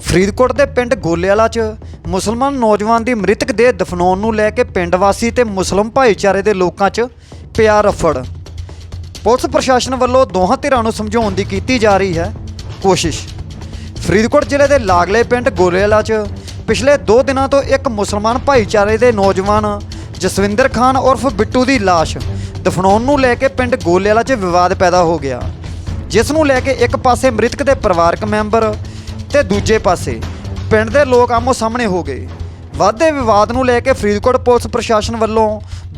ਫਰੀਦਕੋਟ ਦੇ ਪਿੰਡ ਗੋਲੇਵਾਲਾ 'ਚ ਮੁਸਲਮਾਨ ਨੌਜਵਾਨ ਦੀ ਮ੍ਰਿਤਕ ਦੇਹ ਦਫਨਾਉਣ ਨੂੰ ਲੈ ਕੇ ਪਿੰਡ ਵਾਸੀ ਤੇ ਮੁਸਲਮ ਭਾਈਚਾਰੇ ਦੇ ਲੋਕਾਂ 'ਚ ਪਿਆ ਰਫੜ। ਪੁਲਿਸ ਪ੍ਰਸ਼ਾਸਨ ਵੱਲੋਂ ਦੋਹਾਂ ਧਿਰਾਂ ਨੂੰ ਸਮਝਾਉਣ ਦੀ ਕੀਤੀ ਜਾ ਰਹੀ ਹੈ ਕੋਸ਼ਿਸ਼। ਫਰੀਦਕੋਟ ਜ਼ਿਲ੍ਹੇ ਦੇ ਲਾਗਲੇ ਪਿੰਡ ਗੋਲੇਵਾਲਾ 'ਚ ਪਿਛਲੇ 2 ਦਿਨਾਂ ਤੋਂ ਇੱਕ ਮੁਸਲਮਾਨ ਭਾਈਚਾਰੇ ਦੇ ਨੌਜਵਾਨ ਜਸਵਿੰਦਰ ਖਾਨ ਉਰਫ ਬਿੱਟੂ ਦੀ ਲਾਸ਼ ਦਫਨਾਉਣ ਨੂੰ ਲੈ ਕੇ ਪਿੰਡ ਗੋਲੇਵਾਲਾ 'ਚ ਵਿਵਾਦ ਪੈਦਾ ਹੋ ਗਿਆ। ਜਿਸ ਨੂੰ ਲੈ ਕੇ ਇੱਕ ਪਾਸੇ ਮ੍ਰਿਤਕ ਦੇ ਪਰਿਵਾਰਕ ਮੈਂਬਰ ਤੇ ਦੂਜੇ ਪਾਸੇ ਪਿੰਡ ਦੇ ਲੋਕ ਆਮੋ ਸਾਹਮਣੇ ਹੋ ਗਏ। ਵਾਧੇ ਵਿਵਾਦ ਨੂੰ ਲੈ ਕੇ ਫਰੀਦਕੋਟ ਪੁਲਿਸ ਪ੍ਰਸ਼ਾਸਨ ਵੱਲੋਂ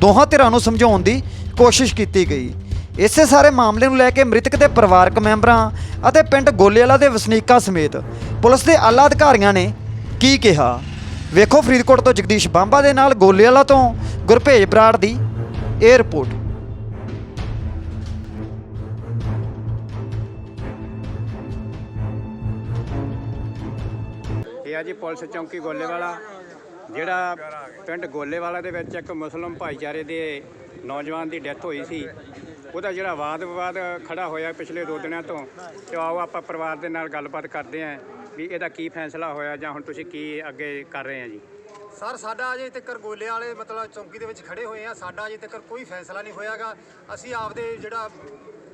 ਦੋਹਾਂ ਧਿਰਾਂ ਨੂੰ ਸਮਝਾਉਣ ਦੀ ਕੋਸ਼ਿਸ਼ ਕੀਤੀ ਗਈ। ਇਸੇ ਸਾਰੇ ਮਾਮਲੇ ਨੂੰ ਲੈ ਕੇ ਮ੍ਰਿਤਕ ਦੇ ਪਰਿਵਾਰਕ ਮੈਂਬਰਾਂ ਅਤੇ ਪਿੰਡ ਗੋਲੇਵਾਲਾ ਦੇ ਵਸਨੀਕਾਂ ਸਮੇਤ ਪੁਲਿਸ ਦੇ ਆਲਾ ਅਧਿਕਾਰੀਆਂ ਨੇ ਕੀ ਕਿਹਾ? ਵੇਖੋ ਫਰੀਦਕੋਟ ਤੋਂ ਜਗਦੀਸ਼ ਬਾਂਬਾ ਦੇ ਨਾਲ ਗੋਲੇਵਾਲਾ ਤੋਂ ਗੁਰਭੇਜ ਬਰਾੜ ਦੀ ਇਹ ਰਿਪੋਰਟ। ਇਹ ਜੀ ਪੁਲਿਸ ਚੌਂਕੀ ਗੋਲੇਵਾਲਾ, ਜਿਹੜਾ ਪਿੰਡ ਗੋਲੇਵਾਲਾ ਦੇ ਵਿੱਚ ਇੱਕ ਮੁਸਲਮ ਭਾਈਚਾਰੇ ਦੇ ਨੌਜਵਾਨ ਦੀ ਡੈਥ ਹੋਈ ਸੀ। ਉਹਦਾ ਜਿਹੜਾ ਵਾਦ ਵਿਵਾਦ ਖੜਾ ਹੋਇਆ ਪਿਛਲੇ ਦੋ ਦਿਨਾਂ ਤੋਂ, ਤੇ ਆਓ ਆਪਾਂ ਪਰਿਵਾਰ ਦੇ ਨਾਲ ਗੱਲਬਾਤ ਕਰਦੇ ਆਂ ਵੀ ਇਹਦਾ ਕੀ ਫੈਸਲਾ ਹੋਇਆ ਜਾਂ ਹੁਣ ਤੁਸੀਂ ਕੀ ਅੱਗੇ ਕਰ ਰਹੇ ਆ ਜੀ। ਸਰ, ਸਾਡਾ ਅਜੇ ਤੱਕ ਗੋਲੇ ਵਾਲੇ ਮਤਲਬ ਚੌਂਕੀ ਦੇ ਵਿੱਚ ਖੜੇ ਹੋਏ ਆ ਸਾਡਾ ਅਜੇ ਤੱਕ ਕੋਈ ਫੈਸਲਾ ਨਹੀਂ ਹੋਇਆਗਾ। ਅਸੀਂ ਆਪਦੇ ਜਿਹੜਾ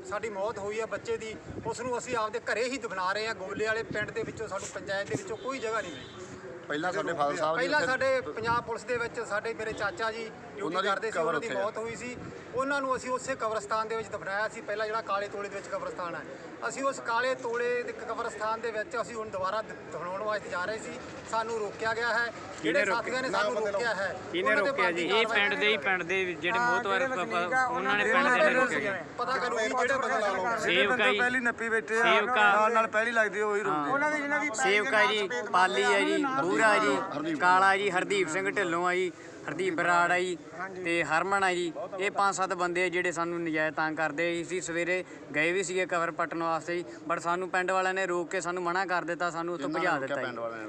ਸਾਡੀ ਮੌਤ ਹੋਈ ਆ ਬੱਚੇ ਦੀ ਉਸ ਨੂੰ ਅਸੀਂ ਆਪਦੇ ਘਰੇ ਹੀ ਦਫਨਾ ਰਹੇ ਹਾਂ ਗੋਲੇ ਵਾਲੇ ਪਿੰਡ ਦੇ ਵਿੱਚੋਂ, ਸਾਨੂੰ ਪੰਚਾਇਤ ਦੇ ਵਿੱਚੋਂ ਕੋਈ ਜਗ੍ਹਾ ਨਹੀਂ ਮਿਲੀ। ਪਹਿਲਾਂ ਸਾਡੇ ਫਾਦਰ ਸਾਹਿਬ ਜੀ ਪਹਿਲਾਂ ਸਾਡੇ ਪੰਜਾਬ ਪੁਲਿਸ ਦੇ ਵਿੱਚ ਸਾਡੇ ਮੇਰੇ ਚਾਚਾ ਜੀ ਡਿਊਟੀ ਉਹਨਾਂ ਦੀ ਕਰਦੇ ਸੀ ਕਬਰ ਉਹਨਾਂ ਦੀ। ਮੌਤ ਹੋਈ ਸੀ। ਉਹਨਾਂ ਨੂੰ ਅਸੀਂ ਉਸੇ ਕਬਰਸਤਾਨ ਦੇ ਵਿੱਚ ਦਫਨਾਇਆ ਸੀ। ਪਹਿਲਾਂ ਜਿਹੜਾ ਕਾਲੇ ਤੋਲੇ ਦੇ ਵਿੱਚ ਕਬਰਸਤਾਨ ਹੈ। ਅਸੀਂ ਉਸ ਕਾਲੇ ਤੋਲੇ ਦੇ ਕਬਰਸਤਾਨ ਦੇ ਵਿੱਚ ਅਸੀਂ ਹੁਣ ਦੁਬਾਰਾ ਦ- ਦਫਨਾਉਣ ਵਾਸਤੇ ਜਾ ਰਹੇ ਸੀ। ਸਾਨੂੰ ਰੋਕਿਆ ਗਿਆ ਹੈ। ਜਿਹੜੇ? ਸਾਥੀਆਂ ਨੇ ਸਾਨੂੰ ਰੋਕਿਆ ਹੈ ਕਿਹਨੇ ਉਹਨਾਂ ਰੋਕਿਆ ਜੀ? ਇਹ ਪਿੰਡ ਦੇ ਹੀ ਪਿੰਡ ਦੇ ਜਿਹੜੇ ਮੋਹਤਵਾਰ ਉਹਨਾਂ ਨੇ ਪਿੰਡ ਦੇ ਨੇ ਰੋਕਿਆ ਗਿਆ ਪਤਾ ਕਰੋ ਵੀ ਜਿਹੜੇ ਬੰਦੇ ਸੇਵਕਾ ਜੀ। ਪਹਿਲੀ ਨੱਪੀ ਬੈਠੇ ਆ ਨਾਲ ਨਾਲ ਪਹਿਲੀ ਲੱਗਦੀ ਉਹੀ ਰੋਂਦੇ ਸੇਵਕਾ ਜੀ ਪਾਲੀ ਹੈ ਜੀ ਬੂਰਾ ਜੀ ਕਾਲਾ ਜੀ ਹਰਦੀਪ ਸਿੰਘ ਢਿੱਲੋਂ ਆ ਜੀ ਹਰਦੀਪ ਬਰਾੜ ਆ ਜੀ ਤੇ ਹਰਮਨ ਆ ਜੀ। ਇਹ ਪੰਜ ਸੱਤ ਬੰਦੇ ਆ ਜਿਹੜੇ ਸਾਨੂੰ ਨਜਾਇਜ਼ ਤੰਗ ਕਰਦੇ ਸੀ ਸਵੇਰੇ ਗਏ ਵੀ ਸੀਗੇ ਕਵਰ ਪੱਟਣ ਵਾਸਤੇ ਜੀ ਬਟ ਸਾਨੂੰ ਪਿੰਡ ਵਾਲਿਆਂ ਨੇ ਰੋਕ ਕੇ ਸਾਨੂੰ ਮਨਾ ਕਰ ਦਿੱਤਾ ਸਾਨੂੰ ਉੱਥੋਂ ਭਜਾ ਦਿੱਤਾ ਜੀ।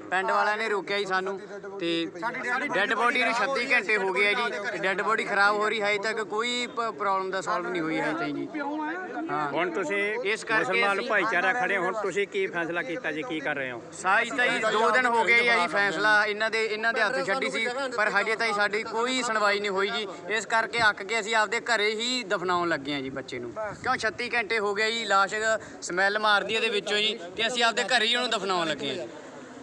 ਪਿੰਡ ਵਾਲਿਆਂ ਨੇ? ਰੋਕਿਆ ਜੀ ਸਾਨੂੰ ਤੇ ਡੈੱਡ ਬੋਡੀ ਨੂੰ 36 ਘੰਟੇ ਹੋ ਗਏ ਆ ਜੀ। ਡੈੱਡ ਬੋਡੀ ਖਰਾਬ ਹੋ ਰਹੀ ਹੈ ਹਜੇ ਤੱਕ ਕੋਈ ਪ੍ਰੋਬਲਮ ਦਾ ਸੋਲਵ ਨਹੀਂ ਹੋਈ ਹੈ ਜੀ। ਹਾਂ ਹੁਣ ਤੁਸੀਂ ਇਸ ਕਰਕੇ ਮੁਸਲਮਾਨ ਅਸੀਂ- ਭਾਈਚਾਰਾ ਖੜੇ ਹੁਣ ਤੁਸੀਂ ਕੀ ਫੈਸਲਾ ਕੀਤਾ ਜੀ? ਕੀ ਕਰ ਰਹੇ ਹੋ? ਸਾਈ ਤਾਂ ਜੀ ਦੋ ਦਿਨ ਹੋ ਗਏ ਆ ਜੀ ਫੈਸਲਾ ਇਹਨਾਂ ਦੇ ਇਹਨਾਂ ਦੇ ਹੱਥ ਛੱਡੀ ਸੀ ਪਰ ਹਜੇ ਤਾਈਂ ਸਾਡੀ ਕੋਈ ਸੁਣਵਾਈ ਨਹੀਂ ਹੋਈ ਜੀ। ਇਸ ਕਰਕੇ ਅੱਕ ਕੇ ਅਸੀਂ ਆਪਦੇ ਘਰੇ ਹੀ ਦਫਨਾਉਣ ਲੱਗੇ ਆ ਜੀ ਬੱਚੇ ਨੂੰ। ਕਿਉਂ? 36 ਘੰਟੇ ਹੋ ਗਏ ਜੀ ਲਾਸ਼ ਸਮੈਲ ਮਾਰਦੀ ਇਹਦੇ ਵਿੱਚੋਂ ਜੀ ਤੇ ਅਸੀਂ ਆਪਦੇ ਘਰੇ ਹੀ ਉਹਨੂੰ ਦਫਨਾਉਣ ਲੱਗੇ ਆ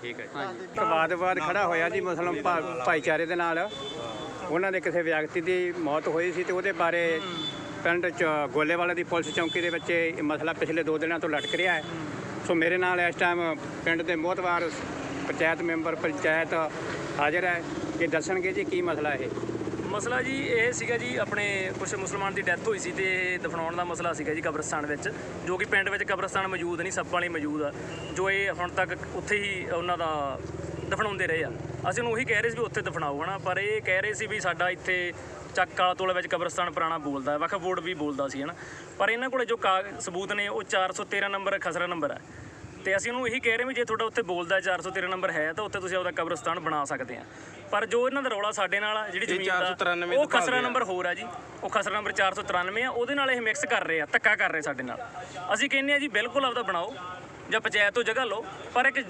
ਠੀਕ ਹੈ ਜੀ। ਵਾਦ ਵਿਵਾਦ ਖੜਾ ਹੋਇਆ ਜੀ ਮੁਸਲਮ ਭਾ- ਭਾਈਚਾਰੇ ਦੇ ਨਾਲ। ਉਹਨਾਂ ਦੇ ਕਿਸੇ ਵਿਅਕਤੀ ਦੀ ਮੌਤ ਹੋਈ ਸੀ ਤੇ ਉਹਦੇ ਬਾਰੇ ਪਿੰਡ ਚ ਗੋਲੇਵਾਲੇ ਦੀ ਪੁਲਿਸ ਚੌਂਕੀ ਦੇ ਵਿੱਚ ਇਹ ਮਸਲਾ ਪਿਛਲੇ 2 ਦਿਨਾਂ ਤੋਂ ਲਟਕ ਰਿਹਾ ਹੈ। ਸੋ ਮੇਰੇ ਨਾਲ ਇਸ ਟਾਈਮ ਪਿੰਡ ਦੇ ਮੋਹਤਵਾਰ ਪੰਚਾਇਤ ਮੈਂਬਰ, ਪੰਚਾਇਤ ਹਾਜ਼ਰ ਹੈ। ਇਹ ਦੱਸਣਗੇ ਜੀ ਕੀ ਮਸਲਾ ਇਹ? ਮਸਲਾ ਜੀ ਇਹ ਸੀਗਾ ਜੀ ਆਪਣੇ ਕੁਝ ਮੁਸਲਮਾਨ ਦੀ ਡੈਥ ਹੋਈ ਸੀ ਤੇ ਦਫਨਾਉਣ ਦਾ ਮਸਲਾ ਸੀਗਾ ਜੀ ਕਬਰਸਤਾਨ ਵਿੱਚ, ਜੋ ਕਿ ਪਿੰਡ ਵਿੱਚ ਕਬਰਸਤਾਨ ਮੌਜੂਦ ਨਹੀਂ, ਸੱਪ ਵਾਲੀ ਮੌਜੂਦ ਆ। ਜੋ ਇਹ ਹੁਣ ਤੱਕ ਉੱਥੇ ਹੀ ਉਹਨਾਂ ਦਾ ਦਫਨਾਉਂਦੇ ਰਹੇ ਆ। ਅਸੀਂ ਉਹਨੂੰ ਉਹੀ ਕਹਿ ਰਹੇ ਸੀ ਵੀ ਉੱਥੇ ਦਫਨਾਓ ਹਨਾ ਪਰ ਇਹ ਕਹਿ ਰਹੇ ਸੀ ਵੀ ਸਾਡਾ ਇੱਥੇ ਚੱਕ ਕਾਲਾ ਤੋਲੇ ਵਿੱਚ ਕਬਰਸਤਾਨ ਪੁਰਾਣਾ ਬੋਲਦਾ ਵਕਫ ਬੋਰਡ ਵੀ ਬੋਲਦਾ ਸੀ ਹਨਾ। ਪਰ ਇਹਨਾਂ ਕੋਲੇ ਜੋ ਸਬੂਤ ਨੇ ਉਹ 413 ਨੰਬਰ ਖਸਰਾ ਨੰਬਰ ਹੈ। ਤੇ ਅਸੀਂ ਉਹਨੂੰ ਇਹੀ ਕਹਿ ਰਹੇ ਵੀ ਜੇ ਤੁਹਾਡਾ ਉੱਥੇ ਬੋਲਦਾ 413 ਨੰਬਰ ਹੈ ਤਾਂ ਉੱਥੇ ਤੁਸੀਂ ਆਪਦਾ ਕਬਰਸਤਾਨ ਬਣਾ ਸਕਦੇ ਆ ਪਰ ਜੋ ਇਹਨਾਂ ਦਾ ਰੌਲਾ ਸਾਡੇ ਨਾਲ ਆ, ਜਿਹੜੀ ਜ਼ਮੀਨ ਦਾ ਉਹ ਖਸਰਾ ਨੰਬਰ ਹੋਰ ਆ ਜੀ। ਉਹ ਖਸਰਾ ਨੰਬਰ 493 ਆ ਉਹਦੇ ਨਾਲ ਇਹ ਮਿਕਸ ਕਰ ਰਹੇ ਆ ਧੱਕਾ ਕਰ ਰਹੇ ਸਾਡੇ ਨਾਲ। ਅਸੀਂ ਕਹਿੰਦੇ ਆ ਜੀ ਬਿਲਕੁਲ ਆਪਦਾ ਬਣਾਓ ਜਾਂ ਪੰਚਾਇਤ ਤੋਂ ਜਗ੍ਹਾ ਲਓ ਪਰ ਇੱਕ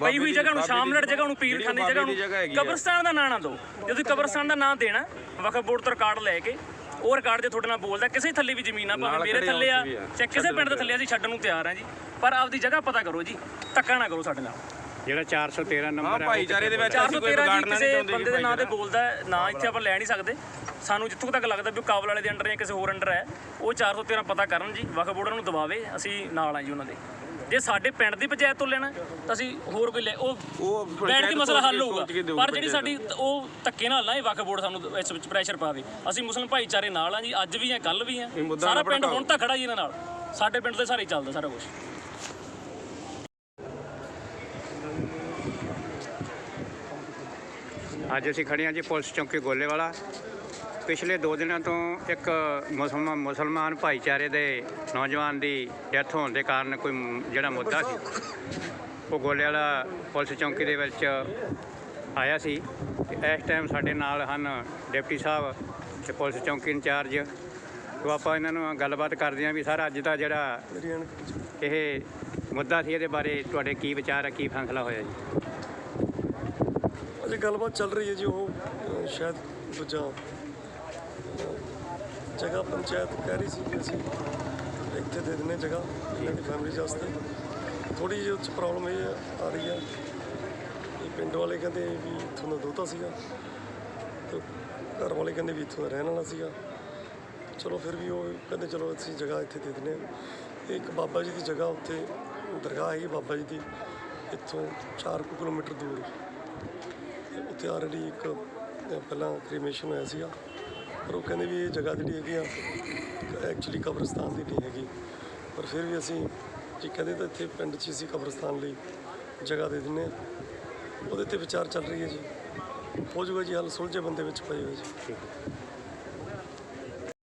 ਪਈ ਹੋਈ ਜਗ੍ਹਾ ਨੂੰ ਸ਼ਾਮਲੜ ਜਗ੍ਹਾ ਨੂੰ ਪੀਰਖਾਨੇ ਜਗ੍ਹਾ ਨੂੰ ਕਬਰਸਤਾਨ ਦਾ ਨਾਂ ਨਾ ਦਿਓ। ਜੇ ਤੁਸੀਂ ਕਬਰਸਤਾਨ ਦਾ ਨਾਂ ਦੇਣਾ ਵਕਫ ਬੋਰਡ ਤੋਂ ਰਿਕਾਰਡ ਲੈ ਕੇ ਉਹ ਰਿਕਾਰਡ ਦੇ ਤੁਹਾਡੇ ਨਾਲ ਬੋਲਦਾ ਕਿਸੇ ਥੱਲੇ ਵੀ ਜ਼ਮੀਨ ਆ ਭਾਵੇਂ ਮੇਰੇ ਥੱਲੇ ਆ ਚਾਹੇ ਕਿਸੇ ਪਿੰਡ ਦੇ ਥੱਲੇ ਅਸੀਂ ਛੱਡਣ ਨੂੰ ਤਿਆਰ ਆ ਜੀ। ਪਰ ਆਪਦੀ ਜਗ੍ਹਾ ਪਤਾ ਕਰੋ ਜੀ ਧੱਕਾ ਨਾ ਕਰੋ ਸਾਡੇ ਨਾਲ। ਜਿਹੜਾ 413 ਨੰਬਰ ਹੈ ਉਹ ਭਾਈਚਾਰੇ ਦੇ ਵਿੱਚ ਅਸੀਂ ਕੋਈ 413 ਜੀ ਕਿਸੇ ਚਾਹੁੰਦੇ ਬੰਦੇ ਦੇ ਨਾਂ ਤੇ ਬੋਲਦਾ ਨਾ ਇੱਥੇ ਆਪਾਂ ਲੈ ਨਹੀਂ ਸਕਦੇ। ਸਾਨੂੰ ਜਿੱਥੋਂ ਤੱਕ ਲੱਗਦਾ ਵੀ ਉਹ ਕਾਬਲ ਵਾਲੇ ਦੇ ਅੰਡਰ ਜਾਂ ਕਿਸੇ ਹੋਰ ਅੰਡਰ ਹੈ ਉਹ 413 ਪਤਾ ਕਰਨ ਜੀ ਵਕਫ ਬੋਰਡ ਨੂੰ ਦਬਾਵੇ ਅਸੀਂ ਨਾਲ ਆ ਜੀ ਉਹਨਾਂ ਦੇ। ਜੇ ਸਾਡੇ ਪਿੰਡ ਦੀ ਪੰਚਾਇਤ ਤੋਂ ਲੈਣਾ ਤਾਂ ਅਸੀਂ ਹੋਰ ਕੋਈ ਲੈ ਉਹ ਉਹ ਬੈਠ ਕੇ ਮਸਲਾ ਹੱਲ ਹੋਊਗਾ ਪਰ ਜਿਹੜੀ। ਸਾਡੀ ਉਹ ਧੱਕੇ ਨਾਲ ਨਾ ਇਹ ਵਕਫ ਬੋਰਡ ਸਾਨੂੰ ਇਸ ਵਿੱਚ ਪ੍ਰੈਸ਼ਰ ਪਾਵੇ ਅਸੀਂ ਮੁਸਲਮ ਭਾਈਚਾਰੇ ਨਾਲ ਆ ਜੀ ਅੱਜ ਵੀ ਆ ਕੱਲ ਵੀ ਆ ਸਾਰਾ ਪਿੰਡ। ਹੁਣ ਤਾਂ ਖੜਾ ਜੀ ਇਹਨਾਂ ਨਾਲ ਸਾਡੇ ਪਿੰਡ ਦੇ ਸਾਰੇ ਚੱਲਦਾ ਸਾਰਾ ਕੁਝ ਅੱਜ ਅਸੀਂ ਖੜੇ ਹਾਂ ਜੀ ਪੁਲਿਸ ਚੌਂਕੀ ਗੋਲੇਵਾਲਾ। ਪਿਛਲੇ 2 ਦਿਨਾਂ ਤੋਂ ਇੱਕ ਮੁਸਲਮਾਨ ਮੁਸਲਮਾਨ ਭਾਈਚਾਰੇ ਦੇ ਨੌਜਵਾਨ ਦੀ ਡੈਥ ਹੋਣ ਦੇ ਕਾਰਨ ਕੋਈ ਜਿਹੜਾ ਮੁੱਦਾ ਸੀ, ਉਹ ਗੋਲੇਵਾਲਾ ਪੁਲਿਸ ਚੌਂਕੀ ਦੇ ਵਿੱਚ ਆਇਆ ਸੀ। ਤੇ ਇਸ ਟਾਈਮ ਸਾਡੇ ਨਾਲ ਹਨ ਡਿਪਟੀ ਸਾਹਿਬ ਤੇ ਪੁਲਿਸ ਚੌਂਕੀ ਇੰਚਾਰਜ। ਸੋ ਆਪਾਂ ਇਹਨਾਂ ਨੂੰ ਗੱਲਬਾਤ ਕਰਦੇ ਹਾਂ ਵੀ ਸਰ, ਅੱਜ ਦਾ ਜਿਹੜਾ ਇਹ ਮੁੱਦਾ ਸੀ, ਇਹਦੇ ਬਾਰੇ ਤੁਹਾਡੇ ਕੀ ਵਿਚਾਰ ਹੈ ਕੀ ਫੈਸਲਾ ਹੋਇਆ ਜੀ? ਅਜੇ ਗੱਲਬਾਤ ਚੱਲ ਰਹੀ ਹੈ ਜੀ ਉਹ ਅਹ, ਸ਼ਾਇਦ ਦੂਜਾ ਅਹ, ਜਗ੍ਹਾ ਪੰਚਾਇਤ ਕਹਿ ਰਹੀ ਸੀ ਕਿ ਅਸੀਂ ਇੱਥੇ ਦੇ ਦਿੰਨੇ ਜਗ੍ਹਾ ਇਹਨਾਂ ਦੀ ਫੈਮਿਲੀ ਵਾਸਤੇ। ਥੋੜੀ ਜਿਹੀ ਉਹ 'ਚ ਪ੍ਰੋਬਲਮ ਇਹ ਆ ਰਹੀ ਹੈ ਇਹ ਪਿੰਡ ਵਾਲੇ ਕਹਿੰਦੇ ਵੀ ਇੱਥੋਂ ਦਾ ਦੋਤਾ ਸੀਗਾ ਤੇ ਘਰ ਵਾਲੇ ਕਹਿੰਦੇ ਵੀ ਇੱਥੋਂ ਦਾ ਰਹਿਣ ਵਾਲਾ ਸੀਗਾ। ਚਲੋ ਫਿਰ ਵੀ ਉਹ ਕਹਿੰਦੇ ਚਲੋ ਅਸੀਂ ਜਗ੍ਹਾ ਇੱਥੇ ਦੇ ਦਿੰਨੇ ਹਾਂ। ਇੱਕ ਬਾਬਾ ਜੀ ਦੀ ਜਗ੍ਹਾ ਉੱਥੇ ਦਰਗਾਹ ਹੈਗੀ ਬਾਬਾ ਜੀ ਦੀ ਇੱਥੋਂ 4 ਕਿਲੋਮੀਟਰ ਦੂਰ। ਤੇ ਉੱਥੇ ਆਲਰੇਡੀ ਇੱਕ ਪਹਿਲਾਂ ਕ੍ਰੀਮੇਸ਼ਨ ਹੋਇਆ ਸੀਗਾ। ਪਰ ਉਹ ਕਹਿੰਦੇ ਵੀ ਇਹ ਜਗ੍ਹਾ ਜਿਹੜੀ ਹੈਗੀ ਆ ਐਕਚੁਅਲੀ ਕਬਰਸਤਾਨ ਦੀ ਨਹੀਂ ਹੈਗੀ। ਪਰ ਫਿਰ ਵੀ ਅਸੀਂ ਜੀ ਕਹਿੰਦੇ ਤਾਂ ਇੱਥੇ ਪਿੰਡ 'ਚ ਹੀ ਅਸੀਂ ਕਬਰਸਤਾਨ ਲਈ ਜਗ੍ਹਾ ਦੇ ਦਿੰਨੇ ਹਾਂ। ਉਹਦੇ ਤੇ ਵਿਚਾਰ ਚੱਲ ਰਹੀ ਹੈ ਜੀ। ਹੋ ਜਾਊਗਾ ਜੀ, ਹੱਲ ਸੁਲਝੇ ਬੰਦੇ ਵਿੱਚ ਪਏ ਹੋਏ ਜੀ।